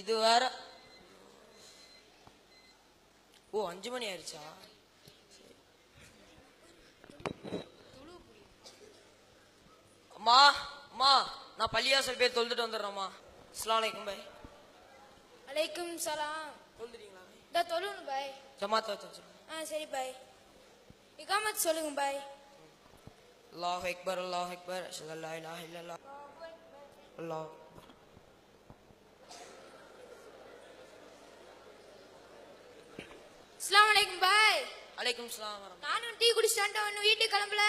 இது வேற ஓ அஞ்சு மணி ஆயிடுச்சா? அம்மா அம்மா நான் பள்ளியாசல் போய் தொழுதுட்டு வந்துடுறேம்மா. அஸ்ஸலாமு அலைக்கும் பாய். அலைக்கும் சலாம். தொழுதுட்டீங்களா? இந்த தொழுணும் பாய். ஜமாத் வச்சு ஆ சரி பாய். இகாமத் சொல்லுங்க பாய். அல்லாஹ் அக்பர் அல்லாஹ் அக்பர். அஷ்ஹது அல்லா இலாஹ இல்லல்லாஹ். அல்லாஹ். அஸ்ஸலாமு அலைக்கும் பாய். அலைக்கும் ஸலாம் வரஹ்மத்துல்லாஹ். நானும் டீ குடிச்சிட்டு ஒன்னும் வீட்டுக்கு கிளம்பல.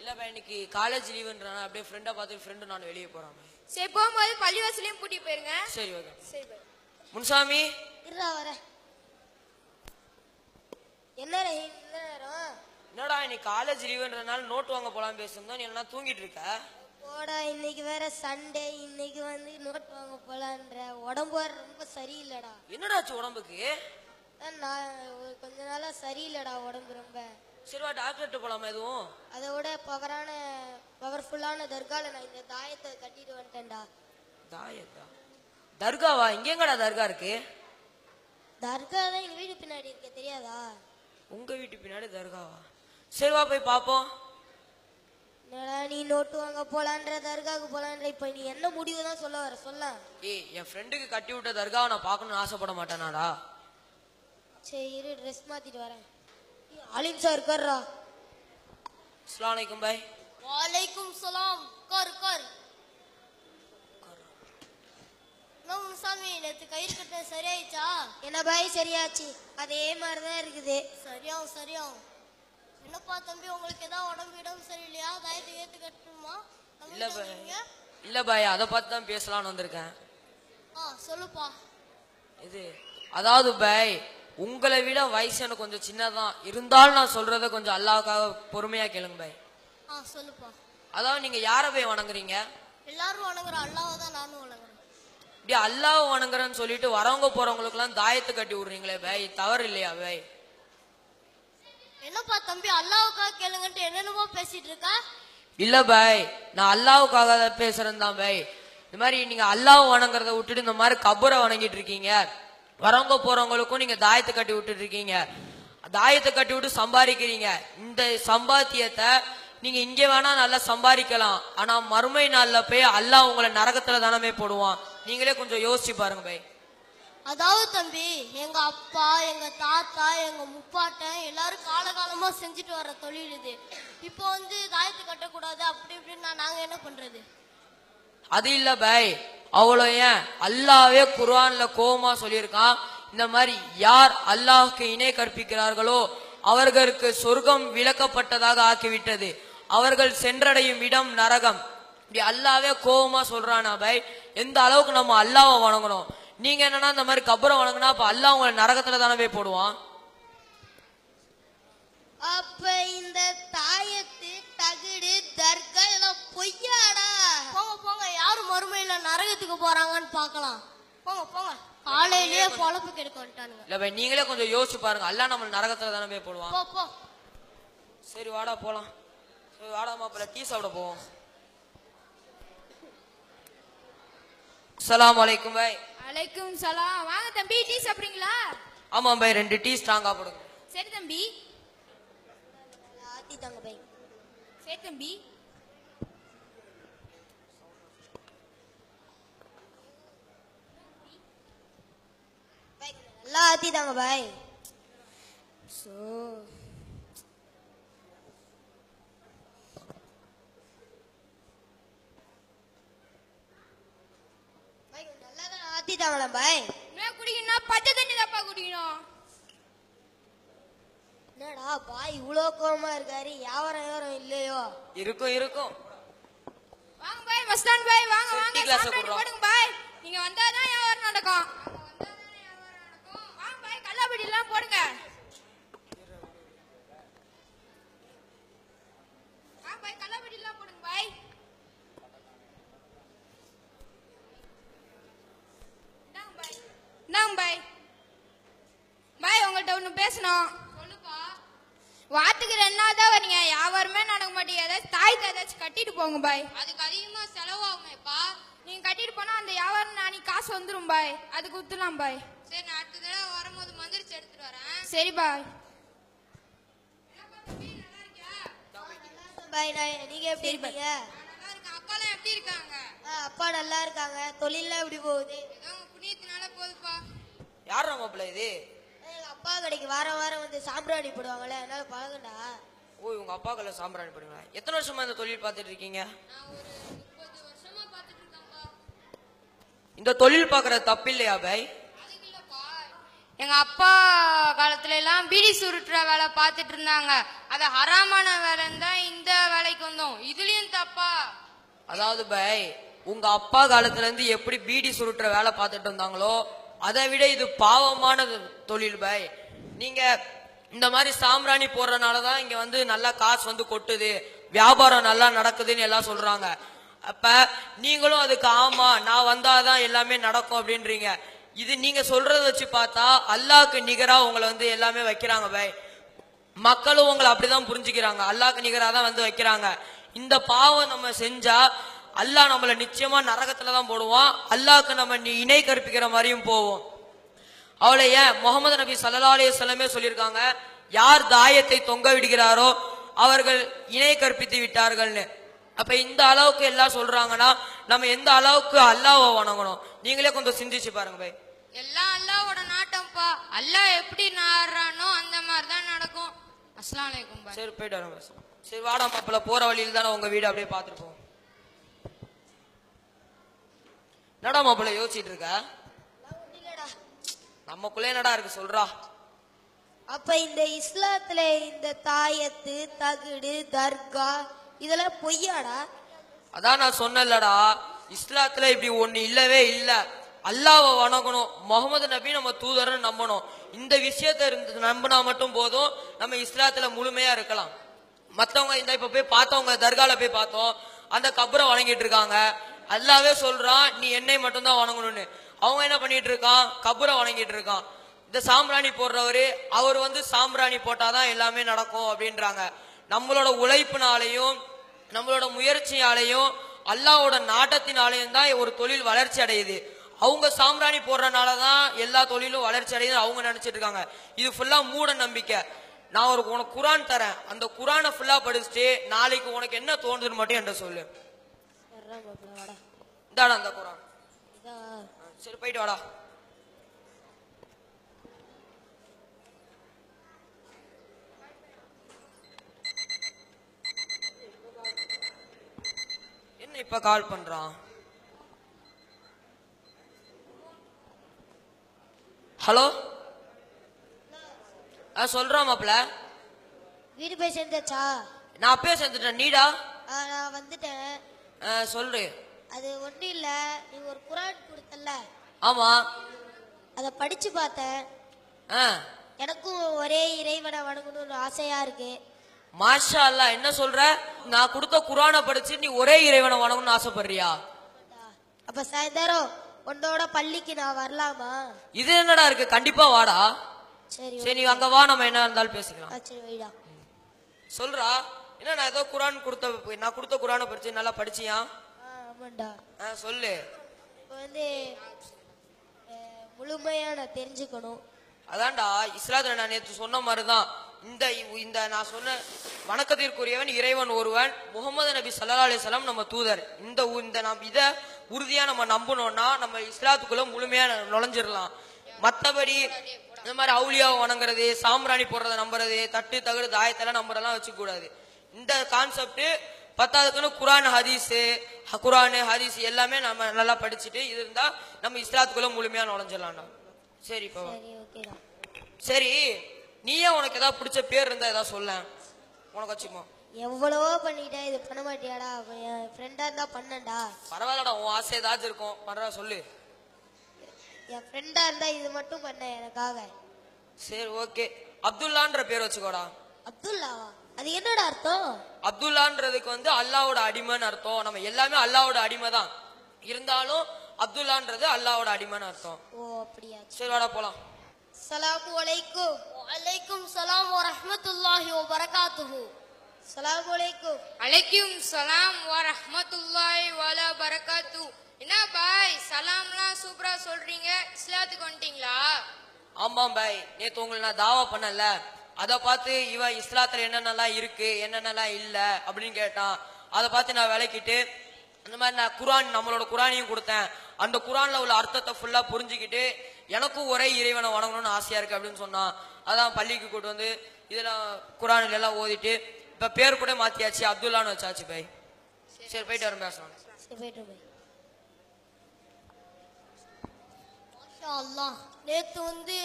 இல்ல பாய் இன்னைக்கு காலேஜ் லீவுன்றான அப்படியே ஃப்ரெண்டை பார்த்து ஃப்ரெண்டு நான் வெளியே போறான் பாய். சரி போகும்போது பள்ளிவாசலையும் கூட்டிட்டு போயிருங்க. சரி ஓகே. சரி பாய். முன்சாமி? இருடா வர என்ன நேரம்? என்னடா இன்னைக்கு காலேஜ் லீவுன்றனால நோட் வாங்க போலாம் பேசுனோம் நீ என்ன தூங்கிட்டு இருக்க? போடா இன்னைக்கு வேற சண்டே இன்னைக்கு வந்து நோட் வாங்க போலான்ற. உடம்பு ரொம்ப சரியில்லைடா. என்னடாச்சு உடம்புக்கு? அதான் நான் கொஞ்ச நாளா சரியில்லைடா உடம்பு ரொம்ப. சரிவா டாக்டர்கிட்ட போலாமா எதுவும்? அதை விட பவரான பவர்ஃபுல்லான தர்கால நான் இந்த தாயத்தை கட்டிட்டு வந்துட்டேன்டா. தாயத்தா? தர்காவா? இங்க எங்கடா தர்கா இருக்கு? தர்கா தான் எங்க வீடு பின்னாடி இருக்க தெரியாதா? உங்க வீட்டு பின்னாடி தர்காவா? சரிவா போய் பாப்போம். என்னடா நீ நோட்டு வாங்க போலான்ற தர்காவுக்கு போலான்ற இப்ப நீ என்ன முடிவு தான் சொல்ல வர சொல்ல ஏய் என் ஃப்ரெண்டுக்கு கட்டி விட்ட தர்காவை நான் பார்க்கணும்னு ஆசைப்பட மாட்டேனாடா. சரி இரு ட்ரெஸ் மாத்திட்டு வரேன். ஆலிம் சார் இருக்காரா அஸ்ஸலாமு அலைக்கும் பாய் வாலைக்கும் சலாம். உட்கார் உட்கார். சாமி நேற்று கயிறு கட்ட சரியாயிடுச்சா? என்ன பாய் சரியாச்சு. அதே மாதிரி தான் இருக்குது. சரியாகும் சரியாகும். என்னப்பா தம்பி உங்களுக்கு ஏதாவது உடம்பு இடம் சரியில்லையா? தாயத்தை ஏற்று கட்டணுமா? இல்ல பாய் இல்ல பாய் அதை பார்த்து தான் பேசலாம்னு வந்திருக்கேன். ஆ சொல்லுப்பா. இது அதாவது பாய் உங்களை விட வயசு எனக்கு கொஞ்சம் சின்னதான். இருந்தாலும் நான் சொல்றத கொஞ்சம் அல்லாவுக்காக பொறுமையா கேளுங்க பாய். ஆ சொல்லுப்பா. அதாவது நீங்க யாரை போய் வணங்குறீங்க? எல்லாரும் வணங்குற அல்லாவை தான் நானும் வணங்குறேன். இப்படி அல்லாஹ் வணங்குறேன்னு சொல்லிட்டு வரவங்க போறவங்களுக்குலாம் தாயத்து கட்டி விடுறீங்களே பாய். தவறு இல்லையா பாய்? என்னப்பா தம்பி அல்லாவுக்காக கேளுங்கன்ட்டு என்னென்னமோ பேசிட்டு இருக்கா? இல்ல பாய். நான் அல்லாவுக்காக பேசுறேன் தான் பாய். இந்த மாதிரி நீங்க அல்லாஹ் வணங்குறத விட்டுட்டு இந்த மாதிரி கபரை வணங்கிட்டு இருக்கீங்க. வரவங்க போறவங்களுக்கும் நீங்க தாயத்தை கட்டி விட்டுட்டு இருக்கீங்க தாயத்தை கட்டி விட்டு சம்பாதிக்கிறீங்க. இந்த சம்பாத்தியத்தை நீங்க இங்க வேணா நல்லா சம்பாதிக்கலாம். ஆனா மறுமை நாள்ல போய் அல்லாஹ் உங்களை நரகத்துல தானே போடுவான். நீங்களே கொஞ்சம் யோசிச்சு பாருங்க பாய் அதாவது தம்பி எங்க அப்பா எங்க தாத்தா எங்க முப்பாட்டன் எல்லாரும் காலகாலமா செஞ்சுட்டு வர தொழில் இது. இப்போ வந்து தாயத்து கட்டக்கூடாது அப்படி இப்படின்னு நாங்க என்ன பண்றது? அது இல்ல பாய் அவ்வளோ ஏன் அல்லாவே குர்ஆன்ல கோவமா சொல்லியிருக்கான். இந்த மாதிரி யார் அல்லாஹுக்கு இணை கற்பிக்கிறார்களோ அவர்களுக்கு சொர்க்கம் விளக்கப்பட்டதாக ஆக்கிவிட்டது. அவர்கள் சென்றடையும் இடம் நரகம். இப்படி அல்லாவே கோபமா சொல்றானா பை எந்த அளவுக்கு நம்ம அல்லாவை வணங்கணும்? நீங்க என்னன்னா இந்த மாதிரி கபரம் வணங்கினா அப்ப அல்லா உங்களை நரகத்துல தானே போய் போடுவான்? அப்ப இந்த தாயத்து தகுடு தர்கா எல்லாம் பொய்யாடா. போங்க போங்க. யாரு மறுமையில நரகத்துக்கு போறாங்கன்னு பார்க்கலாம். போங்க போங்க. காலையிலேயே பொழப்பு கெடுக்க வந்துட்டானுங்க. இல்ல பாய் நீங்களே கொஞ்சம் யோசிச்சு பாருங்க. அல்லாஹ் நம்ம நரகத்துல தானே போய் போடுவான். போ போ. சரி வாடா போலாம். சரி வாடா மாப்பிள்ள. டீ சாப்பிட போவோம். அஸ்ஸலாமு அலைக்கும் பாய். அலைக்கும் சலாம். வாங்க தம்பி. டீ சாப்பிடுறீங்களா? ஆமாம் பாய். ரெண்டு டீ ஸ்ட்ராங்கா போடுங்க. சரி தம்பி. ஆத்தி தாங்க பை சரி தம்பி. நல்லா ஆத்தி தாங்க பாய். சோ. நல்லா தான் ஆத்தி தாங்களா பாய். என்ன குடிக்கணும்னா பச்சை தண்ணி தான்ப்பா குடிக்கணும். என்னடா பாய் இவ்வளோ கோவமா இருக்காரு வியாபாரம் வியாபாரம் இல்லையோ? இருக்கும் இருக்கும். வாங்க பாய் மஸ்தான் பாய் வாங்க வாங்க கிளாஸை. போடுங்க பாய். நீங்க வந்தாதான் வியாபாரம் நடக்கும். வாங்க பாய் கல்லாப்படி எல்லாம் போடுங்க. வாங்க பாய் கல்லாப்படி எல்லாம் போடுங்க பாய். பாய். பாய். பாய் உங்கள்ட்ட ஒண்ணு பேசணும். வாரத்துக்கு ரெண்டு நாள் தான் வரீங்க. வியாபாரமே நடக்க மாட்டேங்குது ஏதாச்சும் தாய்க்கு ஏதாச்சும் கட்டிட்டு போங்க பாய். அதுக்கு அதிகமா செலவாகுமேப்பா. நீங்க கட்டிட்டு போனா அந்த வியாபாரம் நாளைக்கு காசு வந்துரும் பாய். அதுக்கு குத்துலாம் பாய். சரி நான் அடுத்த தடவை வரும்போது மந்திரிச்சு எடுத்துட்டு வரேன். சரி பாய். பாய் நான் நீங்க எப்படி இருக்கீங்க? அக்காலாம் எப்படி இருக்காங்க? ஆ, அப்பா நல்லா இருக்காங்க. தொழில்லாம் எப்படி போகுது? புண்ணியத்தினால போகுதுப்பா யார் மாப்பிள்ள இது? அப்பா கடைக்கு வாரம் வாரம் வந்து சாம்பிராணி போடுவாங்கல்ல அதனால பழகண்டா? ஓ உங்க அப்பா கல்ல சாம்பிராணி பண்ணுங்களா எத்தனை வருஷமா இந்த தொழில் பார்த்துட்டு இருக்கீங்க? நான் ஒரு முப்பது வருஷமா பார்த்துட்டு இருக்கேன்ப்பா இந்த தொழில் பார்க்கறது தப்பு இல்லையா பை. எங்க அப்பா காலத்துல எல்லாம் பீடி சுருட்டுற வேலை பார்த்துட்டு இருந்தாங்க. அது ஹராமான வேலைன்னு தான் இந்த வேலைக்கு வந்தோம். இதுலயும் தப்பா? அதாவது பை உங்க அப்பா காலத்துல இருந்து எப்படி பீடி சுருட்டுற வேலை பார்த்துட்டு இருந்தாங்களோ அதை விட இது பாவமான தொழில் பை நீங்க இந்த மாதிரி சாம்ராணி போடுறதுனால தான் இங்க வந்து நல்லா காசு வந்து கொட்டுது. வியாபாரம் நல்லா நடக்குதுன்னு எல்லாம் சொல்றாங்க. அப்ப நீங்களும் அதுக்கு ஆமா நான் வந்தாதான் எல்லாமே நடக்கும் அப்படின்றீங்க. இது நீங்க சொல்றத வச்சு பார்த்தா அல்லாஹ்க்கு நிகரா உங்களை வந்து எல்லாமே வைக்கிறாங்க பை மக்களும் உங்களை அப்படிதான் புரிஞ்சுக்கிறாங்க. அல்லாஹ்க்கு நிகரா தான் வந்து வைக்கிறாங்க. இந்த பாவம் நம்ம செஞ்சா அல்லாஹ் நம்மளை நிச்சயமா நரகத்துல தான் போடுவான். அல்லாஹ்க்கு நம்ம இணை கற்பிக்கிற மாதிரியும் போவோம். அவளை ஏன் முகமது நபி சல்லா அலையுமே சொல்லியிருக்காங்க. யார் தாயத்தை தொங்க விடுகிறாரோ அவர்கள் இணை கற்பித்து விட்டார்கள்னு. அப்ப இந்த அளவுக்கு எல்லாம் சொல்றாங்கன்னா நம்ம எந்த அளவுக்கு அல்லாஹ்வை வணங்கணும்? நீங்களே கொஞ்சம் சிந்திச்சு பாருங்க பை எல்லாம் அல்லாவோட நாட்டம்ப்பா. அல்லாஹ் எப்படி நாடுறானோ அந்த மாதிரி தான் நடக்கும். அஸ்ஸலாமு அலைக்கும் பாய். சரி போயிட்டு வரோம் சரி வாடா மாப்பிள்ள போற வழியில் தானே உங்க வீடு அப்படியே பார்த்துட்டு போவோம். என்னடா மாப்பிள்ள யோசிச்சிட்டு இருக்க? நமக்குள்ளே என்னடா இருக்கு சொல்றா. அப்ப இந்த இஸ்லாத்துல இந்த தாயத்து தகுடு தர்கா இதெல்லாம் பொய்யாடா? அதான் நான் சொன்னேன்லடா இஸ்லாத்துல இப்படி ஒண்ணு இல்லவே இல்ல. அல்லாஹ்வை வணங்கணும் முகமது நபி நம்ம தூதர்னு நம்பணும். இந்த விஷயத்த இருந்து நம்பினா மட்டும் போதும் நம்ம இஸ்லாத்துல முழுமையா இருக்கலாம். மத்தவங்க இந்த இப்ப போய் பார்த்தவங்க தர்கால போய் பார்த்தோம் அந்த கபரை வணங்கிட்டு இருக்காங்க. அல்லாவே சொல்றான் நீ என்னை மட்டும்தான் வணங்கணும்னு. அவங்க என்ன பண்ணிட்டு இருக்கான்? கபரை வணங்கிட்டு இருக்கான். இந்த சாம்பிராணி போடுறவரு அவர் வந்து சாம்பிராணி போட்டாதான் எல்லாமே நடக்கும் அப்படின்றாங்க. நம்மளோட உழைப்பினாலையும் நம்மளோட முயற்சியாலையும் அல்லாஹ்வோட நாட்டத்தினாலையும் தான் ஒரு தொழில் வளர்ச்சி அடையுது. அவங்க சாம்பிராணி போடுறனால தான் எல்லா தொழிலும் வளர்ச்சி அடையுது அவங்க நினைச்சிட்டு இருக்காங்க. இது ஃபுல்லா மூட நம்பிக்கை. நான் ஒரு உனக்கு குரான் தரேன். அந்த குரானை ஃபுல்லா படிச்சுட்டு நாளைக்கு உனக்கு என்ன தோணுதுன்னு மட்டும் என்கிட்ட சொல்லு. இந்தாடா அந்த குரான். சரி போயிட்டு வாடா. என்ன இப்ப கால் பண்றான்? ஹலோ ஆ சொல்றான் மாப்ள வீடு போய் சேர்ந்தாச்சா? நான் அப்பயே சேர்ந்துட்டேன். நீடா? நான் வந்துட்டேன். சொல்லு. அது ஒண்ணும் இல்ல நீ ஒரு குரான் கொடுத்தல்ல. ஆமா. அதை படிச்சு பார்த்தேன். எனக்கும் ஒரே இறைவனை வணங்கணும்னு ஆசையா இருக்கு. மாஷா அல்லாஹ் என்ன சொல்ற? நான் கொடுத்த குரானை படிச்சு நீ ஒரே இறைவனை வணங்கணும்னு ஆசைப்படுறியா? அப்ப சாயந்தரம் உன்னோட பள்ளிக்கு நான் வரலாமா? இது என்னடா இருக்கு? கண்டிப்பா வாடா. சரி சரி நீ அங்க வா நம்ம என்ன இருந்தாலும் பேசிக்கலாம். சரி வைடா. சொல்றா என்ன நான் ஏதோ குரான் கொடுத்த நான் கொடுத்த குரானை படிச்சு நல்லா படிச்சியா? ஆமாண்டா ஆ, சொல்லு. இப்போ வந்து அஹ், முழுமையா நான் தெரிஞ்சுக்கணும். அதான்டா இஸ்லாத்துல நான் நேற்று சொன்ன மாதிரிதான். இந்த இந்த நான் சொன்ன வணக்கத்திற்குரியவன் இறைவன் ஒருவன் முகமது நபி சல்லா அலிஸ்லாம் நம்ம தூதர். இந்த உ- இந்த நாம் இத உறுதியா நம்ம நம்பணும்னா நம்ம இஸ்லாத்துக்குள்ள முழுமையா நுழைஞ்சிடலாம் மத்தபடி இந்த மாதிரி அவுலியாவை வணங்குறது சாம்பிராணி போடுறத நம்புறது தட்டு தகடு தாயத்தெல்லாம் நம்புறதெல்லாம் வச்சுக்க கூடாது. இந்த கான்செப்ட் பத்தாவதுக்குன்னு குரான் ஹதீஸ் குரான் ஹதீஸ் எல்லாமே நம்ம நல்லா படிச்சுட்டு இது இருந்தா நம்ம இஸ்லாத்துக்குள்ள முழுமையா நுழைஞ்சிடலாம்டா சரி இப்போ சரி நீயே உனக்கு ஏதாவது பிடிச்ச பேர் இருந்தா ஏதாவது சொல்ல உனக்கு வச்சுக்கோ எவ்வளவோ பண்ணிட்டேன் இது பண்ண மாட்டியாடா என் ஃப்ரெண்டா இருந்தா பண்ணேன்டா. பரவாயில்லடா உன் ஆசை ஏதாச்சும் இருக்கும். பண்றா சொல்லு. என் ஃப்ரெண்டா இருந்தா இது மட்டும் பண்ண எனக்காக. சரி ஓகே அப்துல்லான்ற பேர் வச்சுக்கோடா. அப்துல்லாவா? அது என்னடா அர்த்தம்? அப்துல்லான்றதுக்கு வந்து அல்லாவோட அடிமைன்னு அர்த்தம். நம்ம எல்லாமே அல்லாவோட அடிமை தான் இருந்தாலும் அப்துல்லான்றது அல்லாவோட அடிமைன்னு அர்த்தம். ஓ அப்படியா? சரி வாடா போலாம். சலாமு அலைக்கும். அலைக்கும் சலாம் வ ரஹ்மத்துல்லாஹி வ பரகாத்துஹு அஸ்ஸலாமு அலைக்கும். அலைக்கும் சலாம் வ ரஹ்மத்துல்லாஹி வல பரகாத்து என்ன பாய் சலாம்லாம் சூப்பரா சொல்றீங்க? இஸ்லாத்துக்கு வந்துட்டீங்களா? ஆமாம் பாய். நேத்து உங்களை நான் தாவா பண்ணல அதை பார்த்து இவன் இஸ்லாத்துல என்னென்னலாம் இருக்கு என்னென்னலாம் இல்லை அப்படின்னு கேட்டான். அதை பார்த்து நான் விளக்கிட்டு அந்த மாதிரி நான் குரான் நம்மளோட குரானையும் கொடுத்தேன். அந்த குரான்ல உள்ள அர்த்தத்தை ஃபுல்லா புரிஞ்சுக்கிட்டு எனக்கும் ஒரே இறைவனை வணங்கணும்னு ஆசையா இருக்கு அப்படின்னு சொன்னான். அதான் பள்ளிக்கு கூட்டு வந்து இதெல்லாம் குரானில் எல்லாம் ஓதிட்டு இப்ப பேர் கூட மாத்தியாச்சு அப்துல்லான்னு வச்சாச்சு பை சரி போயிட்டு வரும் பேசலாம். சரி அல்லாஹ் நேத்து வந்து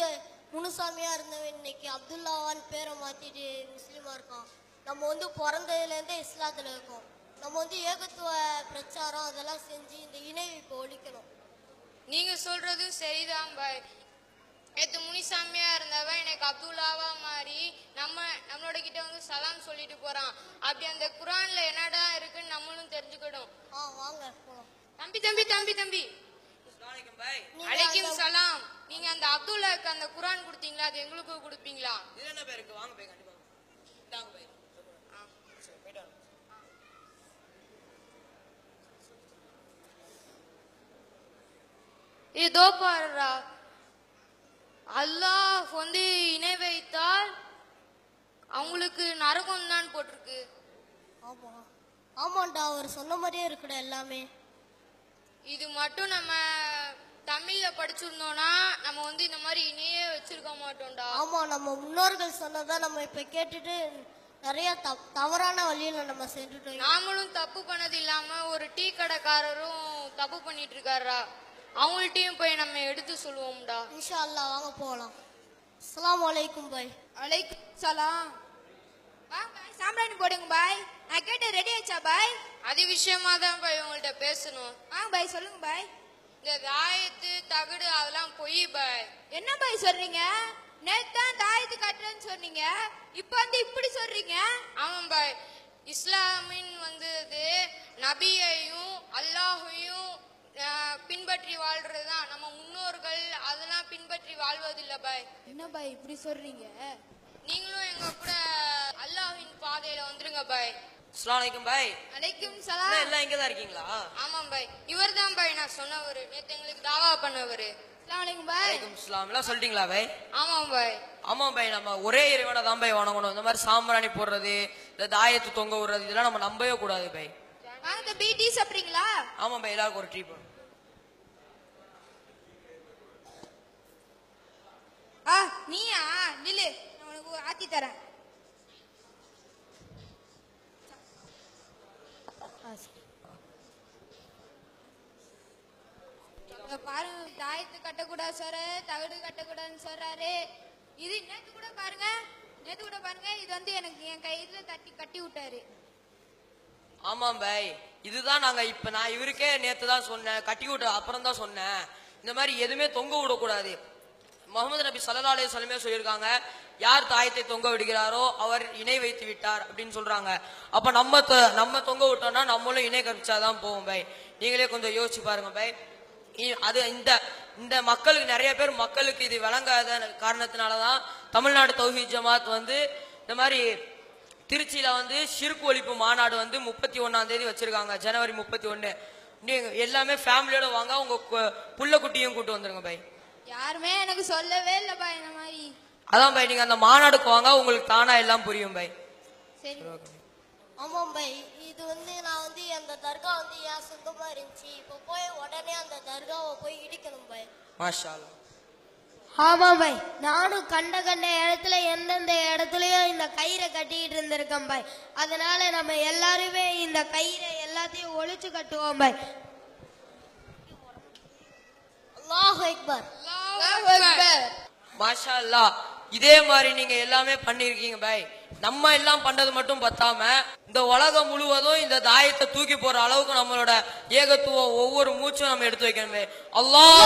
முனுசாமியா இருந்தவன் இன்னைக்கு அப்துல்லாவான் பேரை மாத்திட்டு முஸ்லீமா இருக்கான். நம்ம வந்து பிறந்ததுல இருந்தே இஸ்லாத்துல இருக்கோம். நம்ம வந்து ஏகத்துவ பிரச்சாரம் அதெல்லாம் செஞ்சு இந்த இணை வைப்பை ஒழிக்கணும். நீங்க சொல்றதும் சரிதான் பாய். நேத்து முனிசாமியா இருந்தவன் எனக்கு அப்துல்லாவா மாறி நம்ம நம்மளோட கிட்ட வந்து சலாம் சொல்லிட்டு போறான். அப்படி அந்த குரான்ல என்னடா இருக்குன்னு நம்மளும் தெரிஞ்சுக்கணும். ஆ வாங்க தம்பி தம்பி தம்பி தம்பி. அலைக்கும் சலாம். நீங்க அந்த அப்துல்லாக்கு அந்த குரான் கொடுத்தீங்களா? அது எங்களுக்கு கொடுப்பீங்களா? இது என்ன பேர் இருக்கு? வாங்க போய் கண்டிப்பா இந்தாங்க போய் இதோ பாருடா. அல்லாஹ் வந்து இணை வைத்தால் அவங்களுக்கு நரகம் தான் போட்டிருக்கு. ஆமா. ஆமாண்டா அவர் சொன்ன மாதிரியே இருக்குடா எல்லாமே. இது மட்டும் நம்ம தமிழ்ல படிச்சிருந்தோம்னா நம்ம வந்து இந்த மாதிரி இணையே வச்சிருக்க மாட்டோம்டா. ஆமா நம்ம முன்னோர்கள் சொன்னதை நம்ம இப்ப கேட்டுட்டு நிறைய தவறான வழியில நம்ம சென்றுட்டோம். நாமளும் தப்பு பண்ணது இல்லாம ஒரு டீ கடைக்காரரும் தப்பு பண்ணிட்டு இருக்காருடா அவங்கள்ட்டயும் போய் நம்ம எடுத்து சொல்லுவோம்டா. இன்ஷா அல்லாஹ் வாங்க போகலாம் அஸ்ஸலாமு அலைக்கும் பாய். அலைக்கும் சலாம். வா பாய். சாம்பிராணி போடுங்க பாய். நான் கேட்ட ரெடி ஆச்சா பாய்? அது விஷயமா தான் போய் உங்கள்ட்ட பேசணும். வாங்க பாய் சொல்லுங்க பாய். இந்த தாயத்து தகடு அதெல்லாம் பொய் பாய் என்ன பாய் சொல்றீங்க? நேத்து தான் தாயத்து கட்டுறேன்னு சொன்னீங்க. இப்போ வந்து இப்படி சொல்றீங்க? ஆமாம் பாய் இஸ்லாமின் வந்தது நபியையும் அல்லாஹையும் பின்பற்றி வாழ்றது தான். நம்ம முன்னோர்கள் அதெல்லாம் பின்பற்றி வாழ்வதில்லை பாய் என்ன பாய் இப்படி சொல்றீங்க? நீங்களும் எங்க கூட அல்லாஹ்வின் பாதையில வந்துருங்க பாய் அஸ்ஸலாமு அலைக்கும் பாய். அலைக்கும் என்ன சலாம் எல்லாம் இங்க தான் இருக்கீங்களா? ஆமாம் பாய். இவர் தான் பாய் நான் சொன்னவர் நேத்து எங்களுக்கு தாவா பண்ணவர். வலைக்கும் எல்லாம் சொல்லிட்டீங்களா பாய்? ஆமாம் பாய். ஆமா பாய். நம்ம ஒரே இறைவனை தான் பாய் வணங்கணும். இந்த மாதிரி சாம்பிராணி போடுறது இந்த தாயத்து தொங்க விடுறது இதெல்லாம் நம்ம நம்பவே கூடாது பாய். வாங்க தம்பி டீ சாப்பிடுறீங்களா? ஆமா பாய். எல்லாருக்கும் ஒரு ட்ரீ போடும் ஆ நீயா? நில்லு. நான் உனக்கு ஆத்தி தரேன். பாருங்க தாயத்து கட்டக்கூடாது சார் தகடு கட்டக்கூடாதுன்னு சொல்றாரு. இது நேத்து கூட பாருங்க நேத்து கூட பாருங்க இது வந்து எனக்கு என் கையில தட்டி கட்டி விட்டாரு. ஆமாம் பாய். இதுதான் நாங்க இப்ப நான் இவருக்கே நேத்து தான் சொன்னேன் கட்டி விட்டு அப்புறம் தான் சொன்னேன். இந்த மாதிரி எதுவுமே தொங்க விடக்கூடாது. முகமது நபி சல்லா அலைஹி வஸல்லமே சொல்லியிருக்காங்க? யார் தாயத்தை தொங்க விடுகிறாரோ அவர் இணை வைத்து விட்டார் அப்படின்னு சொல்றாங்க. அப்ப நம்ம தொ- நம்ம தொங்க விட்டோம்னா நம்மளும் இணை கற்பிச்சாதான் போவோம் பை. நீங்களே கொஞ்சம் யோசிச்சு பாருங்க பை. அது இந்த இந்த மக்களுக்கு நிறைய பேர் மக்களுக்கு இது விளங்காத காரணத்தினாலதான் தமிழ்நாடு தௌஹி ஜமாத் வந்து இந்த மாதிரி திருச்சியில வந்து சிறுக்கு ஒழிப்பு மாநாடு வந்து முப்பத்தி ஒன்னாம் தேதி வச்சிருக்காங்க ஜனவரி முப்பத்தி ஒன்னு நீங்க எல்லாமே ஃபேமிலியோட வாங்க உங்க கு- புள்ள குட்டியும் கூட்டு வந்துருங்க பை. யாருமே எனக்கு சொல்லவே இல்லை பா இந்த மாதிரி. அதான் பாய் நீங்க அந்த மாநாடுக்கு வாங்க உங்களுக்கு தானா எல்லாம் புரியும் பாய் சரி. ஆமாம் பாய் இது வந்து நான் வந்து அந்த தர்கா வந்து என் சொந்தமா இருந்துச்சு. இப்போ போய் உடனே அந்த தர்காவை போய் இடிக்கணும் பாய் மாஷா அல்லாஹ். ஆமாம் பாய் நானும் கண்ட கண்ட இடத்துல எந்தெந்த இடத்துலயும் இந்த கயிறை கட்டிக்கிட்டு இருந்திருக்கேன் பாய் அதனால நம்ம எல்லாருமே இந்த கயிறை எல்லாத்தையும் ஒழிச்சு கட்டுவோம் பாய் மாஷா அல்லாஹ் இதே மாதிரி நீங்க எல்லாமே பண்ணிருக்கீங்க பாய். நம்ம எல்லாம் பண்றது மட்டும் பத்தாம இந்த உலகம் முழுவதும் இந்த தாயத்தை தூக்கி போற அளவுக்கு நம்மளோட ஏகத்துவம் ஒவ்வொரு மூச்சும் நம்ம எடுத்து வைக்கணும். அல்லாஹ்